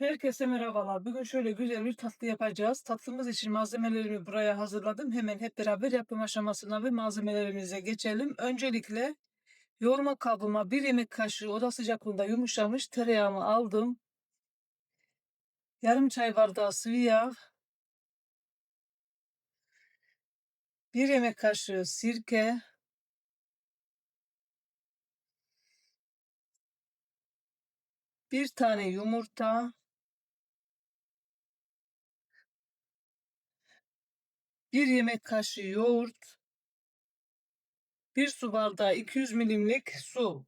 Herkese merhabalar. Bugün şöyle güzel bir tatlı yapacağız. Tatlımız için malzemelerimi buraya hazırladım. Hemen hep beraber yapım aşamasına ve malzemelerimize geçelim. Öncelikle yoğurma kabıma bir yemek kaşığı oda sıcaklığında yumuşamış tereyağımı aldım. Yarım çay bardağı sıvı yağ. Bir yemek kaşığı sirke. Bir tane yumurta. Bir yemek kaşığı yoğurt. Bir su bardağı 200 milimlik su.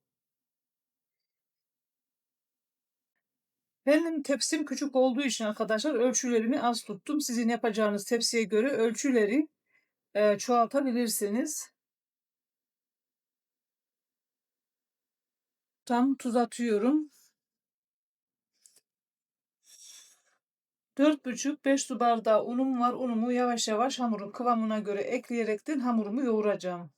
Benim tepsim küçük olduğu için arkadaşlar ölçülerimi az tuttum. Sizin yapacağınız tepsiye göre ölçüleri e, çoğaltabilirsiniz. Tam tuz atıyorum. 4,5-5 su bardağı unum var. Unumu yavaş yavaş hamurun kıvamına göre ekleyerekten hamurumu yoğuracağım.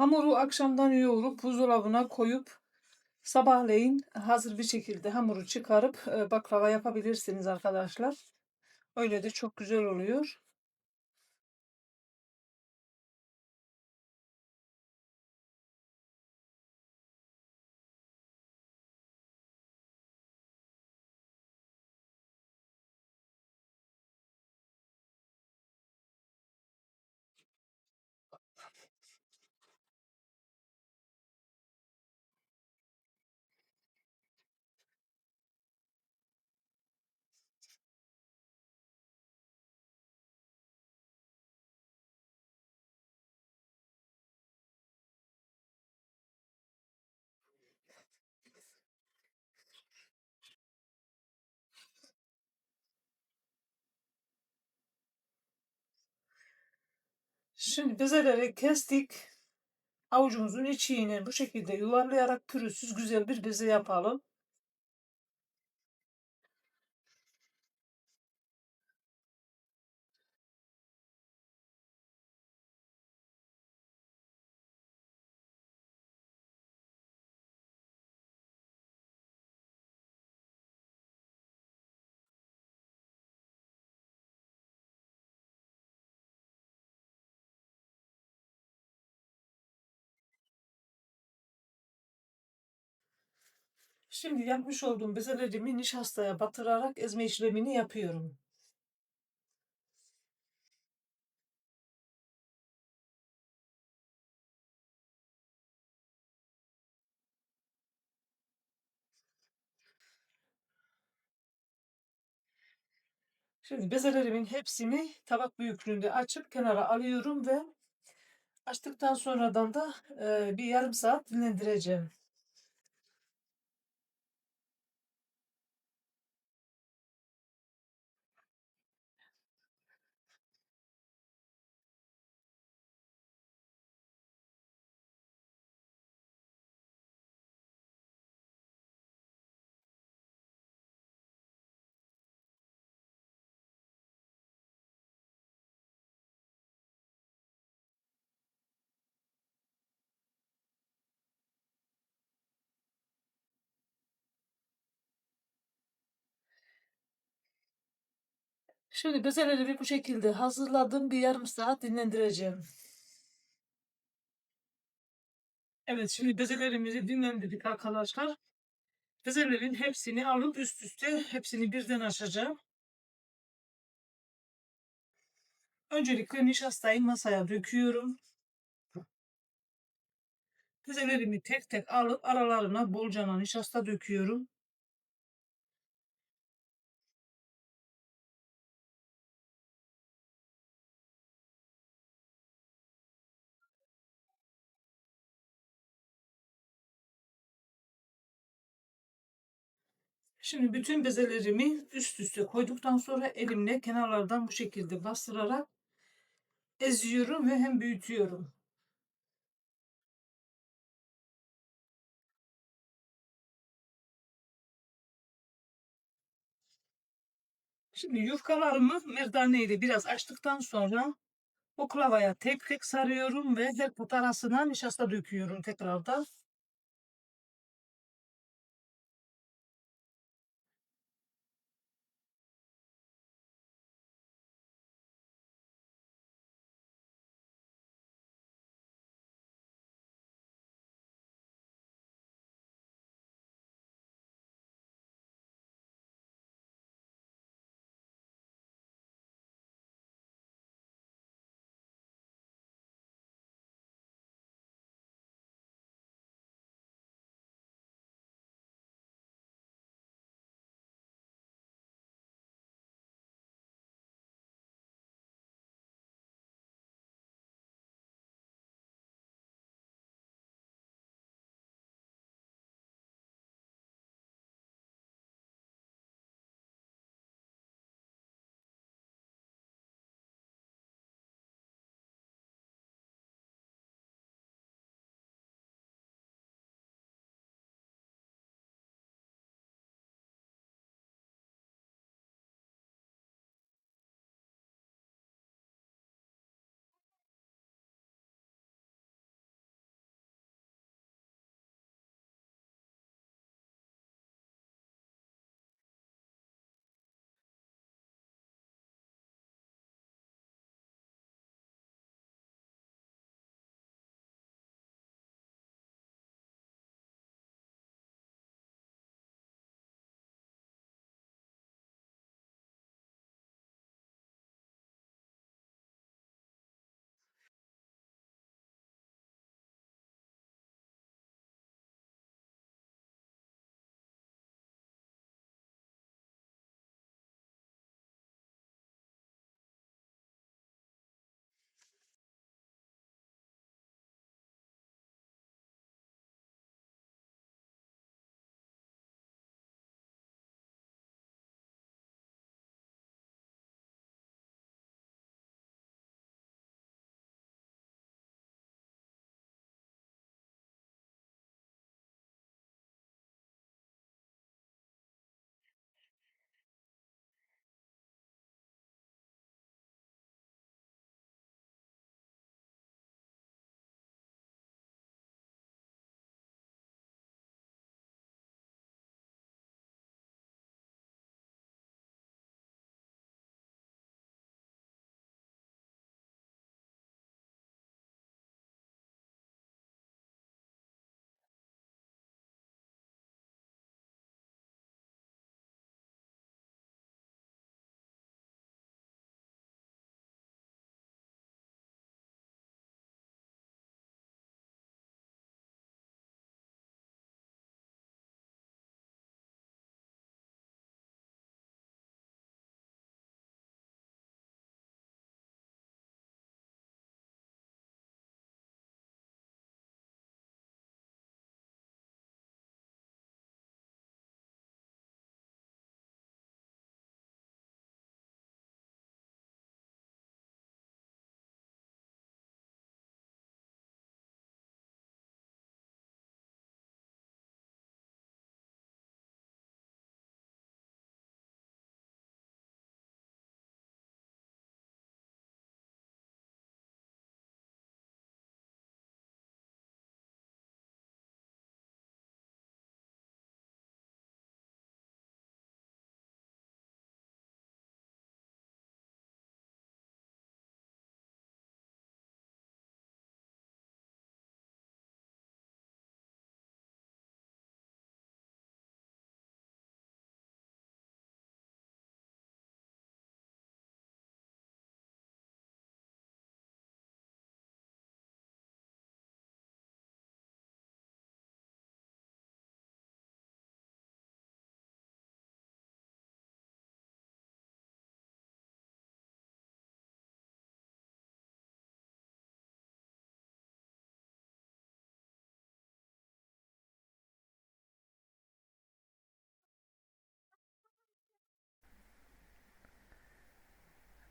Hamuru akşamdan yoğurup buzdolabına koyup sabahleyin hazır bir şekilde hamuru çıkarıp e, baklava yapabilirsiniz arkadaşlar. Öyle de çok güzel oluyor. Şimdi bezeleri kestik. Avucumuzun içine bu şekilde yuvarlayarak pürüzsüz güzel bir beze yapalım. Şimdi yapmış olduğum bezelerimi nişastaya batırarak ezme işlemini yapıyorum. Şimdi bezelerimin hepsini tabak büyüklüğünde açıp kenara alıyorum ve açtıktan sonradan da bir yarım saat dinlendireceğim. Şimdi bezelerimi bu şekilde hazırladım. Bir yarım saat dinlendireceğim. Evet şimdi bezelerimizi dinlendirdik arkadaşlar. Bezelerin hepsini alıp üst üste hepsini birden açacağım. Öncelikle nişastayı masaya döküyorum. Bezelerimi tek tek alıp aralarına bolcana nişasta döküyorum. Şimdi bütün bezelerimi üst üste koyduktan sonra elimle kenarlardan bu şekilde bastırarak eziyorum ve hem büyütüyorum. Şimdi yufkalarımı merdane ile biraz açtıktan sonra oklavaya tek tek sarıyorum ve her put arasına nişasta döküyorum tekrardan.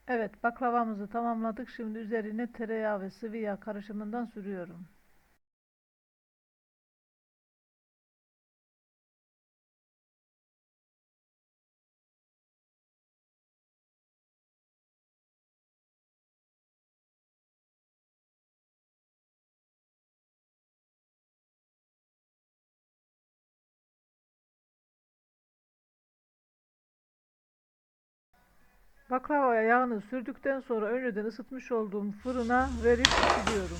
Evet, baklavamızı tamamladık. Şimdi üzerine tereyağı ve sıvı yağ karışımından sürüyorum. Baklavaya yağını sürdükten sonra önceden ısıtmış olduğum fırına verip pişiriyorum.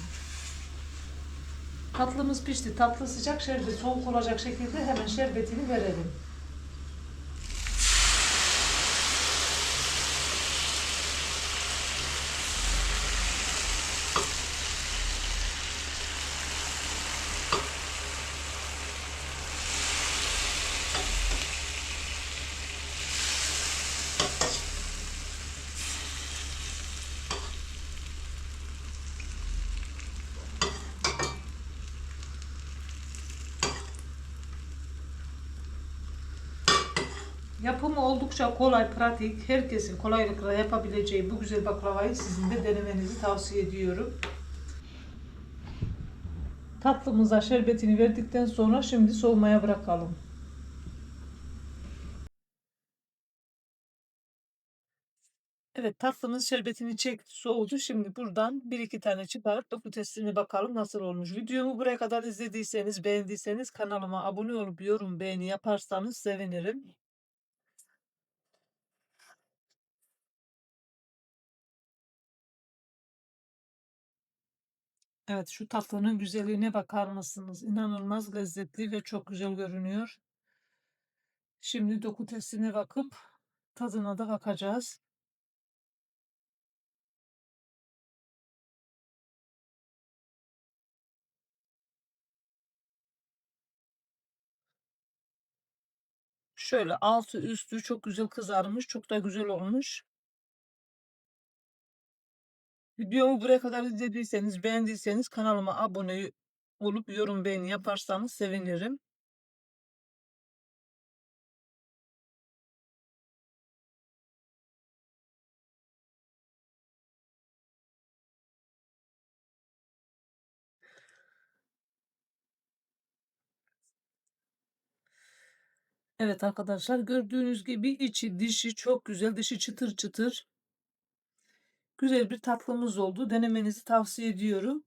Tatlımız pişti. Tatlı sıcak şerbet soğuk olacak şekilde hemen şerbetini verelim. Yapımı oldukça kolay, pratik. Herkesin kolaylıkla yapabileceği bu güzel baklavayı sizin de denemenizi tavsiye ediyorum. Tatlımıza şerbetini verdikten sonra şimdi soğumaya bırakalım. Evet tatlımız şerbetini çekti soğudu. Şimdi buradan bir iki tane çıkarıp doku testine bakalım nasıl olmuş. Videomu buraya kadar izlediyseniz beğendiyseniz kanalıma abone olup yorum beğeni yaparsanız sevinirim. Evet şu tatlının güzelliğine bakar mısınız? İnanılmaz lezzetli ve çok güzel görünüyor. Şimdi doku testine bakıp tadına da bakacağız. Şöyle altı üstü çok güzel kızarmış. Çok da güzel olmuş. Videomu buraya kadar izlediyseniz, beğendiyseniz kanalıma abone olup yorum beğeni yaparsanız sevinirim. Evet arkadaşlar gördüğünüz gibi içi dışı çok güzel. Dışı çıtır çıtır. Güzel bir tatlımız oldu. Denemenizi tavsiye ediyorum.